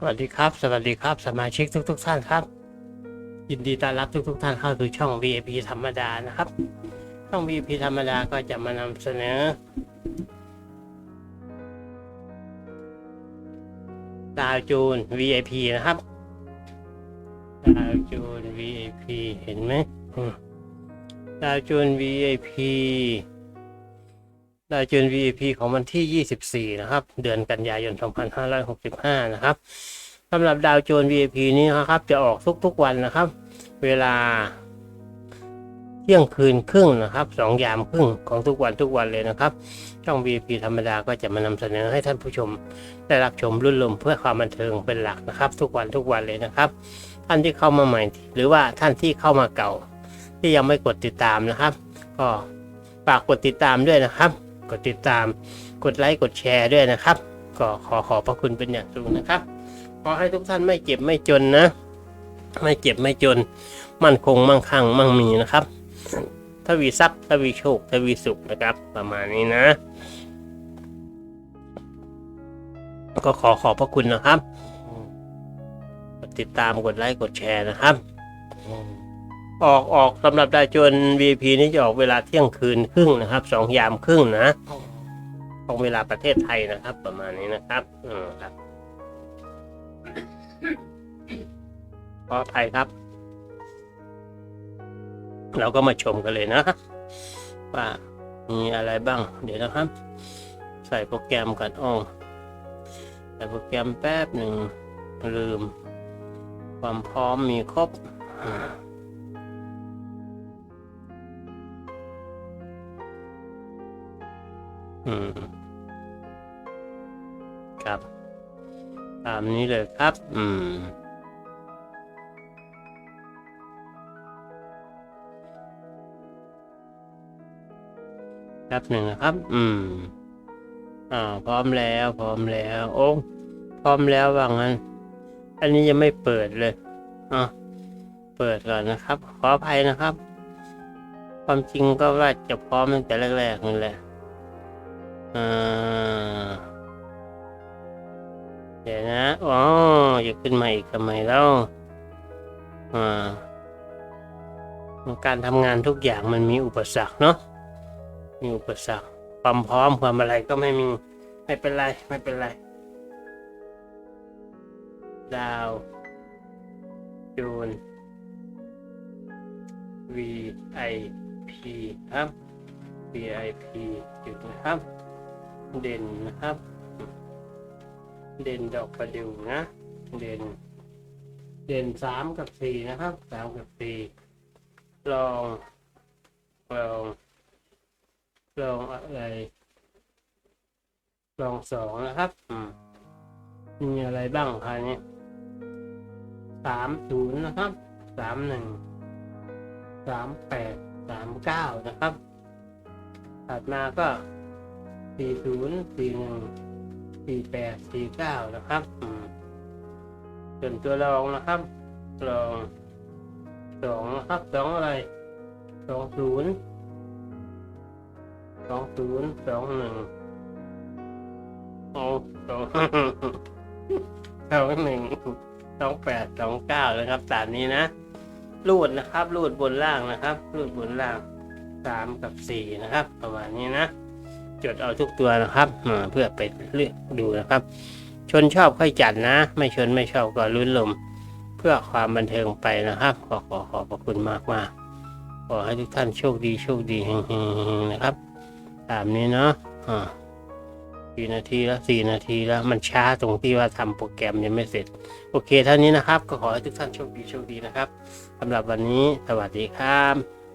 สวัสดีครับ สวัสดีครับ สมาชิกทุกทท่านครับ ยินดีต้อนรับทุกทท่านเข้าสู่ช่อง VIP ธรรมดานะครับ ช่อง VIP ธรรมดาก็จะมานำเสนอดาวจูน VIP นะครับดาวจูน VIP เห็นไหมดาวจูน VIP ดาวจูน VIP ของวันที่ 24 นะครับ เดือนกันยายน 2565 นะครับสำหรับดาวโจน VIP นี้นะครับ จะออกทุกๆวันนะครับ เวลาเที่ยงคืนครึ่งนะครับสองยามครึ่งของทุกวันทุกวันเลยนะครับ ช่อง VIP ธรรมดาก็จะมานำเสนอให้ท่านผู้ชม ได้รับชมรุ่นลมเพื่อความบันเทิงเป็นหลักนะครับ ทุกวันทุกวันเลยนะครับ ท่านที่เข้ามาใหม่ หรือว่าท่านที่เข้ามาเก่า ที่ยังไม่กดติดตามนะครับ ก็ฝากกดติดตามด้วยนะครับ กดติดตาม กดไลค์กดแชร์ด้วยนะครับ ก็ขอขอบพระคุณเป็นอย่างสูงนะครับ ขอให้ทุกท่านไม่เจ็บไม่จนนะ ไม่เจ็บไม่จน มั่นคงมั่งคั่งมั่งมีนะครับทวีทรัพย์ทวีโชคทวีสุขนะครับ ประมาณนี้นะ ก็ขอขอบพระคุณนะครับ กดติดตามกดไลค์กดแชร์นะครับ ออกออกสำหรับดาจน VIP นี่จะออกเวลาเที่ยงคืนครึ่งนะครับสองยามครึ่งนะของเวลาประเทศไทยนะครับ ประมาณนี้นะครับ อืมครับขออภัยครับ เราก็มาชมกันเลยนะว่ามีอะไรบ้าง เดี๋ยวนะครับ ใส่โปรแกรมกันอ้อใส่โปรแกรมแป๊บหนึ่งลืม ความพร้อมมีครบ อืม ครับ ตามนี้เลยครับ อืม ครับหนึ่งนะครับ อืม อ่า พร้อมแล้ว พร้อมแล้ว โอ้ พร้อมแล้วว่างั้น อันนี้ยังไม่เปิดเลยอะเปิดก่อนนะครับ ขออภัยนะครับ ความจริงก็ว่าจะพร้อมตั้งแต่แรกๆนั่นแหละ อ่าเดี๋ยวนะอ๋อจะขึ้นมาอีกทำไมแล้วอ่าการทำงานทุกอย่างมันมีอุปสรรคเนาะมีอุปสรรคความพร้อมความอะไรก็ไม่มีไม่เป็นไรไม่เป็นไรดาวจูน VIP ครับ VIP จุดนะครับ เด่นนะครับ เด่นดอกประดิวนะ เด่น เด่นสามกับสี่นะครับสามกับสี่ลองลองลองอะไรลองสองนะครับ อืมมีอะไรบ้างคะนี้สามศูนย์นะครับสามหนึ่งสามแปดสามเก้านะครับ ถัดมาก็ สี่ศูนย์สี่หนึ่งสี่แปดสี่เก้านะครับอืมส่วนตัวรองนะครับรองสองนะครับสองอะไรสองศูนย์สองศูนย์สองหนึ่งโอ้สองสองหนึ่งสองแปดสองเก้านะครับตามนี้นะรูดนะครับรูดบนล่างนะครับรูดบนล่างสามกับสี่นะครับ ประมาณนี้นะ จดเอาทุกตัวนะครับเพื่อไปเลือกดูนะครับ ชนชอบค่อยจัดนะ ไม่ชนไม่ชอบก็ลุ้นลม เพื่อความบันเทิงไปนะครับ ขอขอขอบพระคุณมากมากขอให้ทุกท่านโชคดีโชคดีนะครับ ตามนี้เนาะอ่าสี่นาทีแล้วสี่นาทีแล้วมันช้าตรงที่ว่าทำโปรแกรมยังไม่เสร็จ โอเคเท่านี้นะครับ ก็ขอให้ทุกท่านโชคดีโชคดีนะครับสำหรับวันนี้สวัสดีครับ